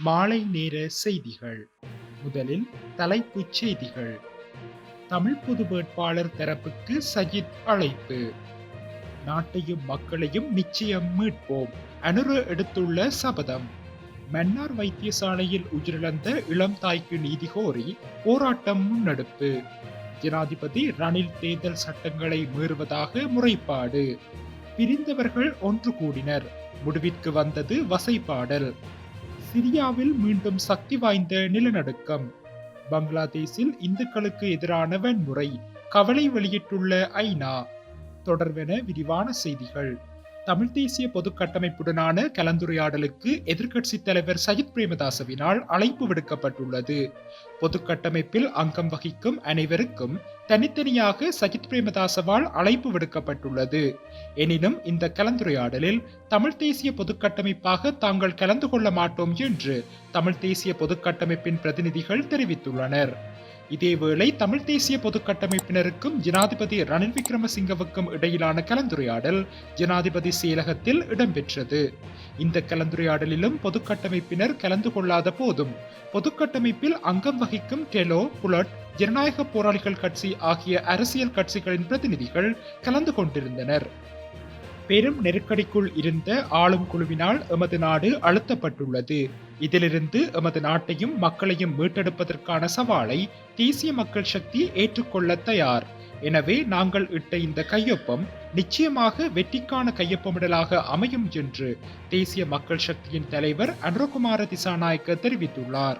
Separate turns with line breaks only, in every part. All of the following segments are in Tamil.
மாலை நேர செய்திகள். முதலில் தலைப்புச் செய்திகள். தமிழ் பொது வேட்பாளர் தரப்புக்கு சஜித் அழைப்பு. நாட்டையும் மக்களையும் நிச்சயம் மீட்போம். அனுர எடுத்துள்ள சபதம். மன்னார் வைத்தியசாலையில் உயிரிழந்த இளம் தாய்க்கு நீதி கோரி போராட்டம் முன்னெடுப்பு. ஜனாதிபதி ரணில் தேர்தல் சட்டங்களை மீறுவதாக முறைப்பாடு. பிரிந்தவர்கள் ஒன்று கூடினர். முடிவிற்கு வந்தது வசைப்பாடல். சிரியாவில் மீண்டும் சக்தி வாய்ந்த நிலநடுக்கம். பங்களாதேஷில் இந்துக்களுக்கு எதிரான வன்முறை கவலை வெளியிட்டுள்ள ஐநா. தொடர்வென விரிவான செய்திகள். தமிழ் தேசிய பொது கட்டமைப்புடனான கலந்துரையாடலுக்கு எதிர்க்கட்சித் தலைவர் சஜித் பிரேமதாசவினால் அழைப்பு விடுக்கப்பட்டுள்ளது. பொது கட்டமைப்பில் அங்கம் வகிக்கும் அனைவருக்கும் தனித்தனியாக சஜித் பிரேமதாசவால் அழைப்பு விடுக்கப்பட்டுள்ளது. எனினும் இந்த கலந்துரையாடலில் தமிழ் தேசிய பொது கட்டமைப்பாக தாங்கள் கலந்து கொள்ள மாட்டோம் என்று தமிழ் தேசிய பொது கட்டமைப்பின் பிரதிநிதிகள் தெரிவித்துள்ளனர். இதேவேளை தமிழ் தேசிய பொது கட்டமைப்பினருக்கும் ஜனாதிபதி ரணில் விக்ரமசிங்கவுக்கும் இடையிலான கலந்துரையாடல் ஜனாதிபதி செயலகத்தில் இடம்பெற்றது. இந்த கலந்துரையாடலிலும் பொது கட்டமைப்பினர் கலந்து கொள்ளாத போதும் பொது கட்டமைப்பில் அங்கம் வகிக்கும் டெலோ புலட் ஜனநாயக போராளிகள் கட்சி ஆகிய அரசியல் கட்சிகளின் பிரதிநிதிகள் கலந்து கொண்டிருந்தனர். பெரும் நெருக்கடிக்குள் இருந்த ஆளும் குழுவினால் எமது நாடு அழுத்தப்பட்டுள்ளது. இதிலிருந்து எமது நாட்டையும் மக்களையும் மீட்டெடுப்பதற்கான சவாலை தேசிய மக்கள் சக்தி ஏற்றுக்கொள்ள தயார். எனவே நாங்கள் இட்ட இந்த கையொப்பம் நிச்சயமாக வெற்றிக்கான கையொப்பமிடலாக அமையும் என்று தேசிய மக்கள் சக்தியின் தலைவர் அனுரகுமார திசாநாயக்க தெரிவித்துள்ளார்.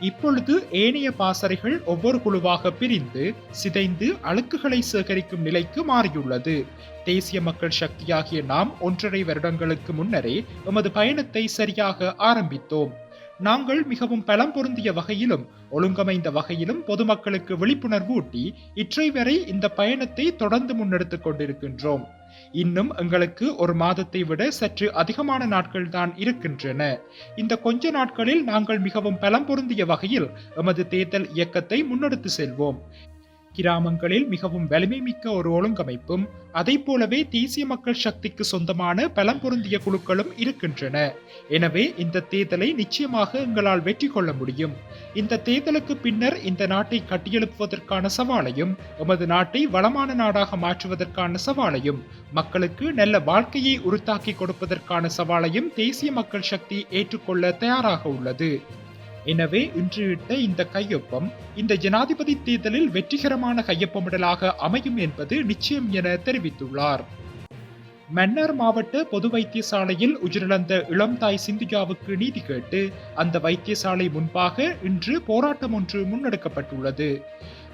இப்பொழுது ஏனைய பாசறைகள் ஒவ்வொரு குழுவாக பிரிந்து சிதைந்து அழுக்குகளை சேகரிக்கும் நிலைக்கு மாறியுள்ளது. தேசிய மக்கள் சக்தியாகிய நாம் ஒன்றரை வருடங்களுக்கு முன்னரே எமது பயணத்தை சரியாக ஆரம்பித்தோம். நாங்கள் மிகவும் பலம் பொருந்திய வகையிலும் ஒழுங்கமைந்த வகையிலும் பொதுமக்களுக்கு விழிப்புணர்வு ஊட்டி இற்றை வரை இந்த பயணத்தை தொடர்ந்து முன்னெடுத்துக் கொண்டிருக்கின்றோம். இன்னும் எங்களுக்கு ஒரு மாதத்தை விட சற்று அதிகமான நாட்கள் தான் இருக்கின்றன. இந்த கொஞ்ச நாட்களில் நாங்கள் மிகவும் பலம் பொருந்திய வகையில் எமது தேர்தல் இயக்கத்தை முன்னெடுத்து செல்வோம். கிராமங்களில் மிகவும் வலிமை மிக்க ஒரு ஒழுங்கமைப்பும் அதை போலவே தேசிய மக்கள் சக்திக்கு சொந்தமான பலம் பொருந்திய குழுக்களும் இருக்கின்றன. எனவே இந்த தேர்தலை நிச்சயமாக எங்களால் வெற்றி கொள்ள முடியும். இந்த தேர்தலுக்கு பின்னர் இந்த நாட்டை கட்டியெழுப்புவதற்கான சவாலையும் எமது நாட்டை வளமான நாடாக மாற்றுவதற்கான சவாலையும் மக்களுக்கு நல்ல வாழ்க்கையை உறுத்தாக்கி கொடுப்பதற்கான சவாலையும் தேசிய மக்கள் சக்தி ஏற்றுக்கொள்ள தயாராக உள்ளது. எனவே இன்று இட்ட இந்த கையொப்பம் இந்த ஜனாதிபதி தேர்தலில் வெற்றிகரமான கையொப்பமிடலாக அமையும் என்பது நிச்சயம் என தெரிவித்துள்ளார். மன்னார் மாவட்ட பொது வைத்தியசாலையில் உயிரிழந்த இளம் தாய் சிந்துஜாவுக்கு நீதி கேட்டு அந்த வைத்தியசாலை முன்பாக இன்று போராட்டம் ஒன்று முன்னெடுக்கப்பட்டுள்ளது.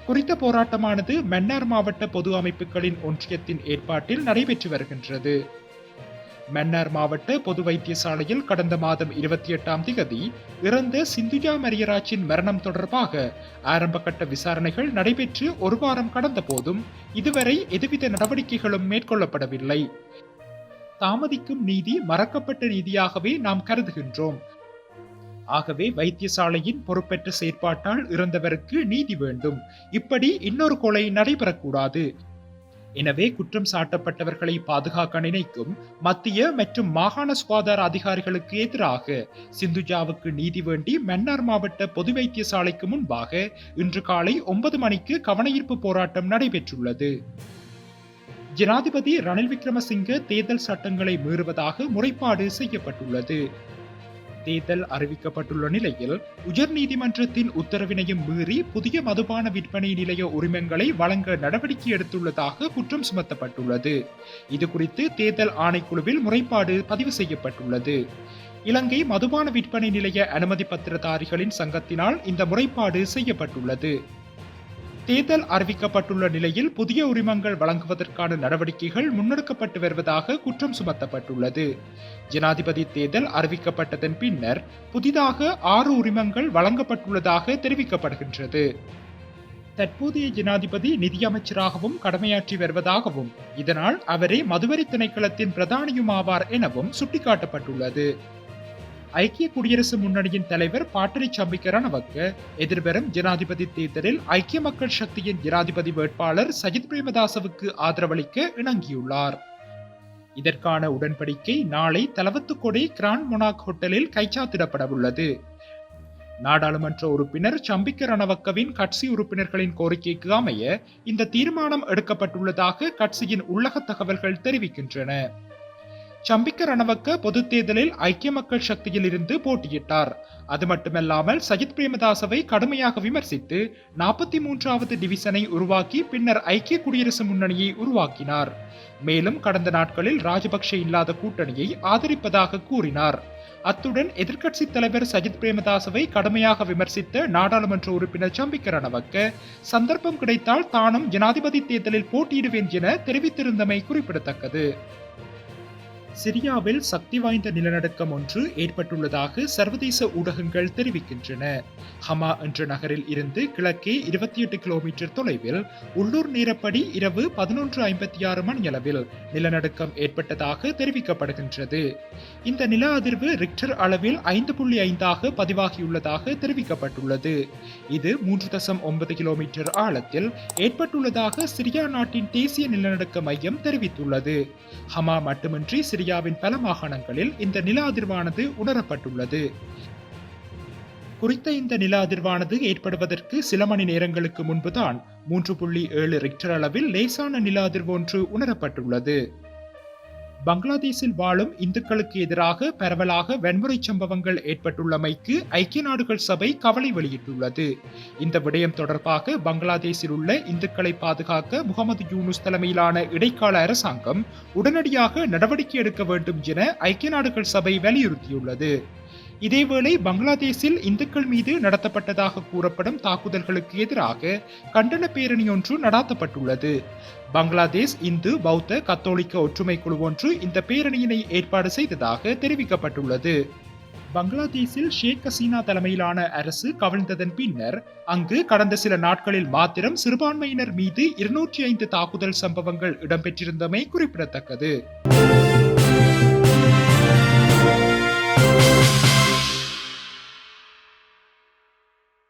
குறித்த போராட்டமானது மன்னார் மாவட்ட பொது அமைப்புகளின் ஒன்றியத்தின் ஏற்பாட்டில் நடைபெற்று வருகின்றது. மன்னார் மாவட்ட பொது வைத்தியசாலையில் கடந்த மாதம் இருபத்தி எட்டாம் திகதி இறந்த சிந்துஜா மரியராஜின் மரணம் தொடர்பாக ஆரம்பகட்ட விசாரணைகள் நடைபெற்று ஒரு வாரம் கடந்த போதும் இதுவரை எதுவித நடவடிக்கைகளும் மேற்கொள்ளப்படவில்லை. தாமதிக்கும் நீதி மறக்கப்பட்ட நீதியாகவே நாம் கருதுகின்றோம். ஆகவே வைத்தியசாலையின் பொறுப்பற்ற செயற்பாட்டால் இறந்தவருக்கு நீதி வேண்டும். இப்படி இன்னொரு கொலை நடைபெறக்கூடாது. எனவே குற்றம் சாட்டப்பட்டவர்களை பாதுகாக்க நினைக்கும் மத்திய மற்றும் மாகாண சுகாதார அதிகாரிகளுக்கு எதிராக சிந்துஜாவுக்கு நீதி வேண்டி மன்னார் மாவட்ட பொது வைத்தியசாலைக்கு முன்பாக இன்று காலை ஒன்பது மணிக்கு கவனஈர்ப்பு போராட்டம் நடைபெற்றுள்ளது. ஜனாதிபதி ரணில் விக்ரமசிங்க தேர்தல் சட்டங்களை மீறுவதாக முறைப்பாடு செய்யப்பட்டுள்ளது. தேர்தல் அறிவிக்கப்பட்டுள்ள நிலையில் உயர்நீதிமன்றத்தின் உத்தரவினையும் மீறி புதிய மதுபான விற்பனை நிலைய உரிமங்களை வழங்க நடவடிக்கை எடுத்துள்ளதாக குற்றம் சுமத்தப்பட்டுள்ளது. இது குறித்து தேர்தல் ஆணைக்குழுவில் முறைப்பாடு பதிவு செய்யப்பட்டுள்ளது. இலங்கை மதுபான விற்பனை நிலைய அனுமதி பத்திரதாரிகளின் சங்கத்தினால் இந்த முறைப்பாடு செய்யப்பட்டுள்ளது. தேர்தல் அறிவிக்கப்பட்டுள்ள நிலையில் புதிய உரிமங்கள் வழங்குவதற்கான நடவடிக்கைகள் முன்னெடுக்கப்பட்டு வருவதாக குற்றம் சுமத்தப்பட்டுள்ளது. ஜனாதிபதி தேர்தல் அறிவிக்கப்பட்டதன் பின்னர் புதிதாக ஆறு உரிமங்கள் வழங்கப்பட்டுள்ளதாக தெரிவிக்கப்படுகின்றது. தற்போதைய ஜனாதிபதி நிதியமைச்சராகவும் கடமையாற்றி வருவதாகவும் இதனால் அவரே மதுவரி திணைக்களத்தின் பிரதானியுமாவார் எனவும் சுட்டிக்காட்டப்பட்டுள்ளது. ஐக்கிய குடியரசு முன்னணியின் தலைவர் பாட்டரி சம்பிக்க ரணவக்க எதிர்வரும் ஜனாதிபதி தேர்தலில் ஐக்கிய மக்கள் சக்தியின் ஜனாதிபதி வேட்பாளர் சஜித் பிரேமதாசவுக்கு ஆதரவளிக்க இணங்கியுள்ளார். இதற்கான உடன்படிக்கை நாளை தலவத்துக்கொடை கிராண்ட் மொனாக் ஹோட்டலில் கைச்சாத்திடப்பட உள்ளது நாடாளுமன்ற உறுப்பினர் சம்பிக்க ரணவக்கவின் கட்சி உறுப்பினர்களின் கோரிக்கைக்கு அமைய இந்த தீர்மானம் எடுக்கப்பட்டுள்ளதாக கட்சியின் உள்ளக தகவல்கள் தெரிவிக்கின்றன. சம்பிக்க ரணவக்க பொதுத் தேர்தலில் ஐக்கிய மக்கள் சக்தியில் இருந்து போட்டியிட்டார். அது மட்டுமல்லாமல் சஜித் பிரேமதாசவை கடுமையாக விமர்சித்து நாற்பத்தி மூன்றாவது டிவிசனை உருவாக்கி பின்னர் ஐக்கிய குடியரசு முன்னணியை உருவாக்கினார். மேலும் கடந்த நாட்களில் ராஜபக்ஷ இல்லாத கூட்டணியை ஆதரிப்பதாக கூறினார். அத்துடன் எதிர்க்கட்சி தலைவர் சஜித் பிரேமதாசவை கடுமையாக விமர்சித்த நாடாளுமன்ற உறுப்பினர் சம்பிக்க ரணவக்க சந்தர்ப்பம் கிடைத்தால் தானும் ஜனாதிபதி தேர்தலில் போட்டியிடுவேன் என தெரிவித்திருந்தமை குறிப்பிடத்தக்கது. சிரியாவில் சக்தி வாய்ந்த நிலநடுக்கம் ஒன்று ஏற்பட்டுள்ளதாக சர்வதேச ஊடகங்கள் தெரிவிக்கின்றன. ஹமா என்ற நகரில் இருந்து கிழக்கே இருபத்தி எட்டு கிலோமீட்டர் தொலைவில் உள்ளூர் நேரப்படி இரவு பதினொன்று ஐம்பத்தி ஆறு மணியளவில் நிலநடுக்கம் ஏற்பட்டதாக தெரிவிக்கப்படுகின்றது. இந்த நில அதிர்வு ரிக்டர் அளவில் ஐந்து புள்ளி ஐந்தாக பதிவாகியுள்ளதாக தெரிவிக்கப்பட்டுள்ளது. இது மூன்று தசம் ஒன்பது கிலோமீட்டர் ஆழத்தில் ஏற்பட்டுள்ளதாக சிரியா நாட்டின் தேசிய நிலநடுக்க மையம் தெரிவித்துள்ளது. ஹமா மட்டுமின்றி சிரியாவின் பல மாகாணங்களில் இந்த நில அதிர்வானது உணரப்பட்டுள்ளது. குறித்த இந்த நில அதிர்வானது ஏற்படுவதற்கு சில மணி நேரங்களுக்கு முன்புதான் மூன்று புள்ளி ஏழு ரிக்டர் அளவில் லேசான நில அதிர்வு ஒன்று உணரப்பட்டுள்ளது. பங்களாதேஷில் வாழும் இந்துக்களுக்கு எதிராக பரவலாக வன்முறை சம்பவங்கள் ஏற்பட்டுள்ளமைக்கு ஐக்கிய நாடுகள் சபை கவலை வெளியிட்டுள்ளது. இந்த விடயம் தொடர்பாக பங்களாதேஷில் உள்ள இந்துக்களை பாதுகாக்க முகமது யூனுஸ் தலைமையிலான இடைக்கால அரசாங்கம் உடனடியாக நடவடிக்கை எடுக்க வேண்டும் என ஐக்கிய நாடுகள் சபை வலியுறுத்தியுள்ளது. இதேவேளை பங்களாதேஷில் இந்துக்கள் மீது நடத்தப்பட்டதாக கூறப்படும் தாக்குதல்களுக்கு எதிராக கண்டன பேரணி ஒன்று நடாத்தப்பட்டுள்ளது. பங்களாதேஷ் இந்து பௌத்த கத்தோலிக்க ஒற்றுமை குழு ஒன்று இந்த பேரணியினை ஏற்பாடு செய்ததாக தெரிவிக்கப்பட்டுள்ளது. பங்களாதேஷில் ஷேக் ஹசீனா தலைமையிலான அரசு கவிழ்ந்ததன் பின்னர் அங்கு கடந்த சில நாட்களில் மாத்திரம் சிறுபான்மையினர் மீது இருநூற்றி ஐந்து தாக்குதல் சம்பவங்கள் இடம்பெற்றிருந்தமை குறிப்பிடத்தக்கது.